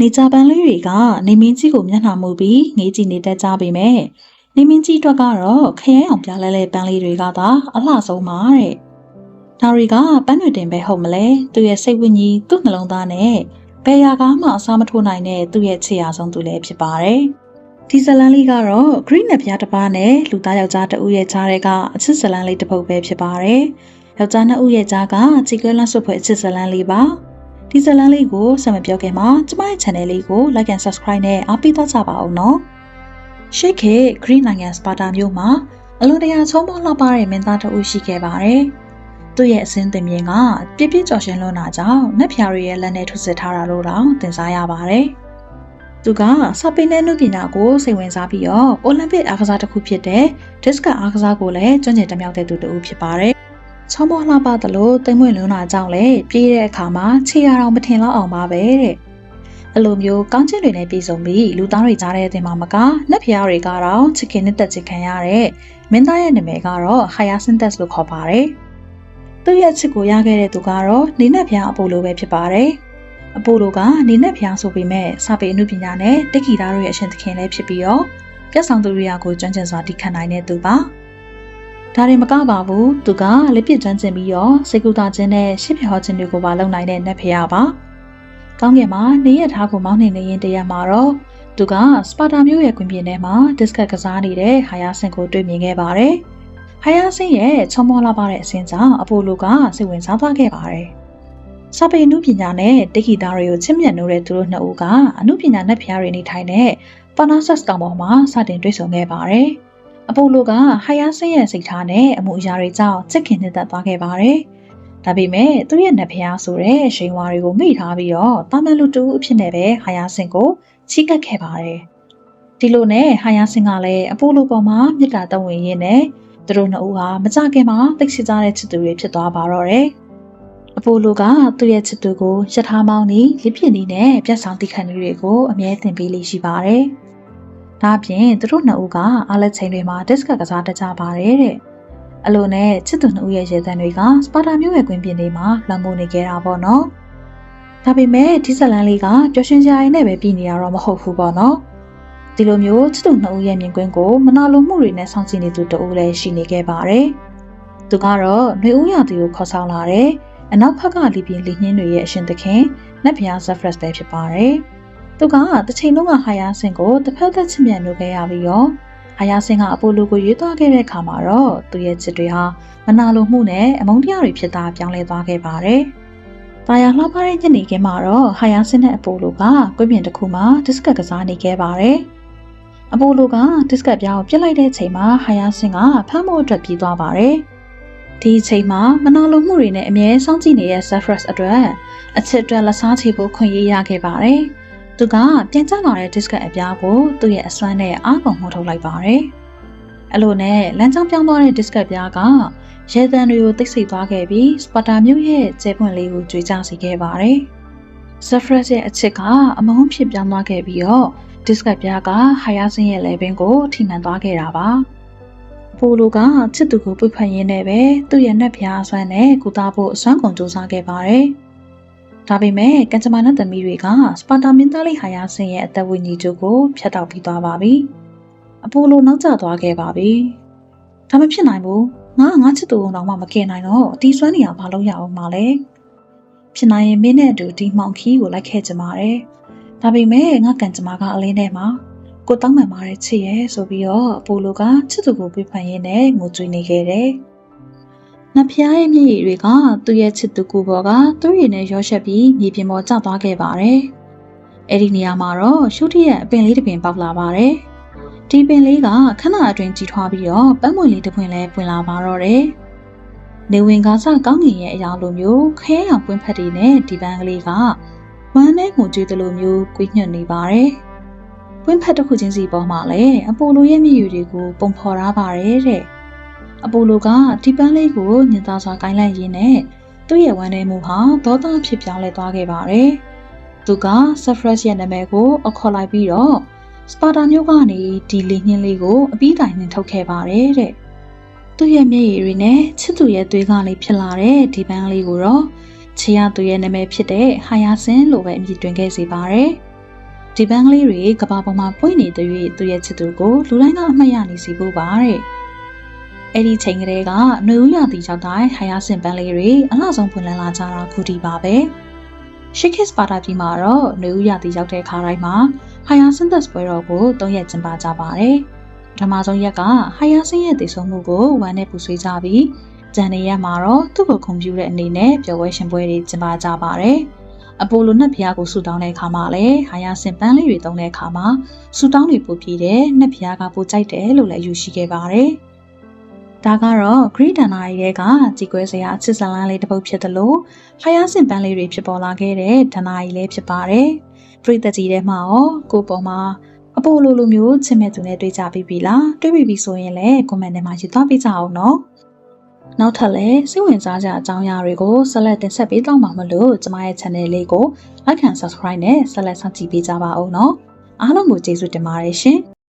နေကြပန်းလေးတွေကနေမင်းကြီးကိုမျက်နှာမူပြီးငေးကြည့်နေတတ်ကြပေမဲ့နေမင်းကြီးအတွက်ကတော့ခရဲအောင်ပြလဲလဲပန်းလေးတွေကသာအလှဆုံးပါတဲ့ဒါတွေကပန်းတွေတင်ပဲဟုတ်မလဲသူရဲ့စိတ်ဝိညာဉ်သူ့နှလုံးသားနဲ့ဘယ်ရာကားမှအစားမထိုးနိုင်တဲ့သူ့ရဲ့ချစ်ရဆုံးသူလည်းဖြစ်ပါတယ်ဒီဇလန်လေးကတော့ green နဲ့ဖျားတစ်ပါးနဲ့လူသားယောက်ျားတစ်ဦးရဲ့ကြားထဲကအချစ်ဇလန်လေးတစ်ပုဒ်ပဲဖြစ်ပါတယ်ယောက်ျားနှစ်ဦးရဲ့ကြားကချီကွဲလန့်ဆွတ်ဖွဲ့အချစ်ဇလန်လေးပါ ဒီဇလန်လေးကိုဆက်မပြောခင်မှာကျမရဲ့ channel လေးကို like and subscribe နဲ့အားပေးသွားကြပါအောင်နော်ရှိခေ Green နိုင်ငံစပါတာမြို့မှာအလွန်တရာချုံးမောလှပတဲ့မင်းသားတဦးရှိခဲ့ပါတယ်သူ့ရဲ့အစင်းသင်မြင်ကပြည့်ပြည့်ကြော်ရှင်လွန်းတာကြောင့်နက်ဖြာရီရဲ့လက်နဲ့ထုစစ်ထားတာလို့တောင်သင်စားရပါတယ်သူကစပိန်နဲ့နုပညာကိုစိတ်ဝင်စားပြီးတော့အိုလံပစ်အားကစားတစ်ခုဖြစ်တဲ့ဒစ်ကအားကစားကိုလည်းကျွမ်းကျင်တမြောက်တဲ့သူတစ်ဦးဖြစ်ပါတယ်။ ချောမောလှပသလိုတိမ်မွေ့လွန်းတာကြောင့်လည်းပြေးတဲ့အခါမှာခြေရအောင်မထင်တော့အောင်ပါပဲတဲ့။အလိုမျိုးကောင်းချင်းတွေနဲ့ပြည်စုံပြီးလူသားတွေကြားတဲ့အတင်မှာမကနက်ဖျားတွေကတော့ချစ်ခင်နဲ့တက်ချစ်ခံရတဲ့မင်းသားရဲ့နာမည်ကတော့ Hyacinthus လို့ခေါ်ပါတယ်။သူ့ရဲ့ချစ်ကိုရခဲ့တဲ့သူကတော့နေနက်ဖျားအပိုလိုပဲဖြစ်ပါတယ်။အပိုလိုကနေနဲ့ဖျားဆိုပေမဲ့စာပေအမှုပညာနဲ့တက်ဂီတာတို့ရဲ့အရှင်သခင်လည်းဖြစ်ပြီးတော့ပြတ်ဆောင်သူရိယာကိုကျွမ်းကျင်စွာတည်ခံနိုင်တဲ့သူပါ ဒါရင်မကပါဘူးသူကလက်ပြကျွမ်းကျင်ပြီးတော့စေကူတာခြင်းနဲ့ရှစ်ဖြဟောခြင်းတွေကိုပါလုပ်နိုင်တဲ့နတ်ဖျားပါကောင်းကင်မှာနေရထားကိုမောင်းနေနေရင်တရက်မှာတော့သူကစပါတာမျိုးရဲ့ကွင်ပြင်ထဲမှာဒစ်ကတ်ကစားနေတဲ့ဟာယာဆင်ကိုတွေ့မြင်ခဲ့ပါတယ်ဟာယာဆင်ရဲ့ချောမောလာပါတဲ့အစင်းကြောင့်အပိုလိုကစိတ်ဝင်စားသွားခဲ့ပါတယ်စာပေအမှုပညာနဲ့တိခိသားတွေကိုချစ်မြတ်နိုးတဲ့သူတို့နှစ်ဦးကအမှုပညာနဲ့ဖျားတွေနေထိုင်တဲ့ပါနာဆက်တောင်ပေါ်မှာစတင်တွေ့ဆုံခဲ့ပါတယ်။ အပိုလိုကဟာယာဆင်းရဲ့စိတ်ထားနဲ့အမှုအရာတွေကြောင့်ချစ်ခင်နှစ်သက်သွားခဲ့ပါတယ်။ဒါပေမဲ့သူ့ရဲ့နတ်ဖျားဆိုတဲ့ရှိန်ဝါတွေကိုမိထားပြီးတော့တာမန်လူတူအဖြစ်နဲ့ပဲဟာယာဆင်းကိုချီးကပ်ခဲ့ပါတယ်။ဒီလိုနဲ့ဟာယာဆင်းကလည်းအပိုလိုပေါ်မှာမြစ်တာတဝင်ရင်းနဲ့သူတို့နှစ်ဦးဟာမကြခင်မှာတိတ်ဆိကြတဲ့ချစ်သူတွေဖြစ်သွားပါတော့တယ်။အပိုလိုကသူ့ရဲ့ချစ်သူကိုရထားမောင်းနေလစ်ပြစ်နေနဲ့ပြတ်ဆောင်တိခတ်နေတွေကိုအမြဲတင်ပေးလေးရှိပါတယ်။ ဒါအပြင်သူတို့နှစ်ဦးကအားလက်ချိန်တွေမှာဒစ်ကကစားတတ်ကြပါတယ်တဲ့အလိုနဲ့ချစ်သူနှစ်ဦးရဲ့ရေတံတွေကစပါတာမျိုးရဲ့ကွင်းပြင်တွေမှာလွှမ်းမိုးနေကြတာပေါ့နော်။ဒါပေမဲ့ဒီဇလန်လေးကပျော်ရွှင်စရာတွေနဲ့ပဲပြည်နေရတော့မဟုတ်ဘူးပေါ့နော်။ဒီလိုမျိုးချစ်သူနှစ်ဦးရဲ့မြင်ကွင်းကိုမနာလိုမှုတွေနဲ့စောင့်ကြည့်နေသူတဦးလည်းရှိနေခဲ့ပါတယ်။သူကတော့နှွေဦးရသူကိုခေါ်ဆောင်လာတယ်။အနောက်ဘက်ကလီပြင်းလီနှင်းတွေရဲ့အရှင်သခင်နတ်ဖျားဇက်ဖရက်ပဲဖြစ်ပါတယ်။ သူကတစ်ချိန်လုံးကဟာယာဆင်ကိုတစ်ဖက်သက်ချစ်မြတ်လို့ခဲ့ရပြီးတော့ဟာယာဆင်ကအပိုလိုကိုရွေးသွားခဲ့တဲ့အခါမှာတော့သူရဲ့ချစ်တွေဟာမနာလိုမှုနဲ့အမုန်းတရားတွေဖြစ်တာပြောင်းလဲသွားခဲ့ပါတယ်။တာယာလှပတဲ့ညနေခင်းမှာတော့ဟာယာဆင်နဲ့အပိုလိုကကွင်းပြင်တစ်ခုမှာဒစ်ကတ်ကစားနေခဲ့ပါတယ်။အပိုလိုကဒစ်ကတ်ပြားကိုပြစ်လိုက်တဲ့ချိန်မှာဟာယာဆင်ကဖမ်းဖို့အတွက်ပြေးသွားပါတယ်။ဒီအချိန်မှာမနာလိုမှုတွေနဲ့အမြဲစောင့်ကြည့်နေတဲ့ Zephyrus အတွက်အချစ်အတွက်လက်စားချေဖို့ခွင့်ရရခဲ့ပါတယ်။ သူကပြန်ကျလာတဲ့ disc အပြားကိုသူ့ရဲ့အစွမ်းနဲ့အားကုန်မှုထုတ်လိုက်ပါတယ်။အလိုနဲ့လမ်းကြောင်းပြောင်းသွားတဲ့ disc ပြားကရဲတန်တွေကိုတိတ်ဆိတ်သွားခဲ့ပြီးစပါတာမျိုးရဲ့ကျဲပွင့်လေးကိုကြွေးကြစေခဲ့ပါတယ်။ Zephyrus ရဲ့အချစ်ကအမုန်းဖြစ်ပြောင်းသွားခဲ့ပြီးတော့ disc ပြားကဟာယာဆင်းရဲ့လေပင်ကိုထိမှန်သွားခဲ့တာပါ။ပိုလိုကချစ်သူကိုပွေဖက်ရင်းနဲ့ပဲသူ့ရဲ့နှက်ဖျားအစွမ်းနဲ့ကုသဖို့အစွမ်းကုန်စူးစမ်းခဲ့ပါတယ်။ ဒါပေမဲ့ကန်ချမာနသမီးတွေကစပါတာမင်းသားလေးဟာယာဆင်ရဲ့အသက်ဝိညာဉ်ကျိုးကိုဖျက်တောက်ပြီးသွားပါပြီ။အပိုလိုနောက်ကျသွားခဲ့ပါပြီ။ဒါမဖြစ်နိုင်ဘူး။ငါငါချစ်သူအောင်တော့မှမကယ်နိုင်တော့ဒီစွမ်းနေရဘာလို့ရအောင်မလဲ။ဖြစ်နိုင်ရင်မင်းနဲ့အတူဒီမှောင်ခီးကိုလိုက်ခဲ့ကြပါရဲ့။ဒါပေမဲ့ငါကန်ချမာကအလင်းထဲမှာကိုတောင်းမှန်ပါတယ်ချစ်ရဲ့ဆိုပြီးတော့အပိုလိုကချစ်သူကိုပြဖန်ရင်းနဲ့ငိုကြွေးနေခဲ့တယ်။ နဖျားရဲ့မျက်ရည်တွေကသူ့ရဲ့ချစ်သူကိုပေါ်ကသူ့ရည်နဲ့ရောရှက်ပြီးမြေပြင်ပေါ်ကျသွားခဲ့ပါတယ်။အဲ့ဒီနေရာမှာတော့ရှုထရဲ့အပင်လေးတစ်ပင်ပေါက်လာပါတယ်။ဒီပင်လေးကခဏအတွင်းကြီးထွားပြီးတော့ပန်းမွေလေးတစ်ပွင့်လဲပွင့်လာပါတော့တယ်။နေဝင်ကားစကောင်းငင်ရဲ့အရာလိုမျိုးခဲရောင်ပွင့်ဖက်တွေနဲ့ဒီပန်းကလေးကဝမ်းနဲ့ငိုကြွေးသလိုမျိုးကွေးညွတ်နေပါတယ်။ဝင်းဖက်တစ်ခုချင်းစီပေါ်မှာလည်းအပိုလိုရဲ့မျက်ရည်တွေကိုပုံဖော်ထားပါတယ်တဲ့ အပိုလိုကဒီပန်းလေးကိုညင်သားစွာကိုင်းလိုက်ရင်းနဲ့သူ့ရဲ့ဝမ်းထဲမှုဟာဒေါသဖြစ်ပြောင်းလဲသွားခဲ့ပါတယ်သူက Suffrage ရဲ့နာမည်ကိုအခေါ်လိုက်ပြီးတော့စပါတာမျိုးကနေဒီလေညင်းလေးကိုအပြီးတိုင်နှင်ထုတ်ခဲ့ပါတယ်တဲ့သူ့ရဲ့မျက်ရည်တွေနဲ့ချစ်သူရဲ့သွေးကနေဖြစ်လာတဲ့ဒီပန်းလေးကိုတော့ချီယာသူရဲ့နာမည်ဖြစ်တဲ့ဟာယာဆင်လို့ပဲအမည်တွင်ခဲ့စေပါတယ်။ဒီပန်းကလေးတွေကဘာပေါ်မှာပွင့်နေတဲ့၍သူ့ရဲ့ချစ်သူကိုလူတိုင်းကအမှတ်ရနေစီဖို့ပါတဲ့ အဲ့ဒီချိန်ကလေးကနှွေဦးရတီရောက်တိုင်းဟိုင်ယာဆင်ပန်းလေးတွေအလှဆုံးဖွင့်လန်းလာကြတာခုဒီပါပဲရှစ်ခစ်ပါတာပြည်မှာတော့နှွေဦးရတီရောက်တဲ့ခါတိုင်းမှာဟိုင်ယာဆင်သက်ပွဲတော်ကို၃ရက်ကျင်းပကြပါတယ်ပထမဆုံးရက်ကဟိုင်ယာဆင်ရဲ့တည်ဆုံမှုကိုဝမ်းနဲ့ပူဆွေးကြပြီးဂျန်နေရက်မှာတော့သူ့ကိုခွန်ပြူတဲ့အနေနဲ့ပျော်ပွဲရှင်ပွဲတွေကျင်းပကြပါတယ်။အပိုလိုနှက်ဖျားကိုဆူတောင်းတဲ့အခါမှာလည်းဟာယာစင်ပန်းလေးတွေတုံးတဲ့အခါမှာဆူတောင်းတွေပို့ပြီးတဲ့နှက်ဖျားကပိုကြိုက်တယ်လို့လည်းယူရှိခဲ့ပါတယ်။ ဒါကတော့ Great Dana ရဲ့ကကြီးကွဲစရာအချစ်ဇလန်းလေးတစ်ပုဒ်ဖြစ်တယ်လို့ဟာယာစင်ပန်းလေးတွေဖြစ်ပေါ်လာခဲ့တဲ့ဒနာကြီးလည်းဖြစ်ပါတယ်။ပရိသတ်ကြီးထဲမှာရောကိုပေါ်မှာအပိုလိုလိုမျိုးချစ်မဲ့သူနဲ့တွေ့ကြပြီးပြီလားတွေ့ပြီပြီဆိုရင်လည်း comment ထဲမှာရေးသွားပေးကြအောင်နော်။နောက်ထပ်လည်းစိတ်ဝင်စားကြအကြောင်းအရာတွေကိုဆက်လက်တင်ဆက်ပေးတော့မှာမလို့ကျမရဲ့ channel လေးကို like and subscribe နဲ့ဆက်လက်စောင့်ကြည့်ပေးကြပါဦးနော်အားလုံးကိုကျေးဇူးတင်ပါတယ်ရှင်။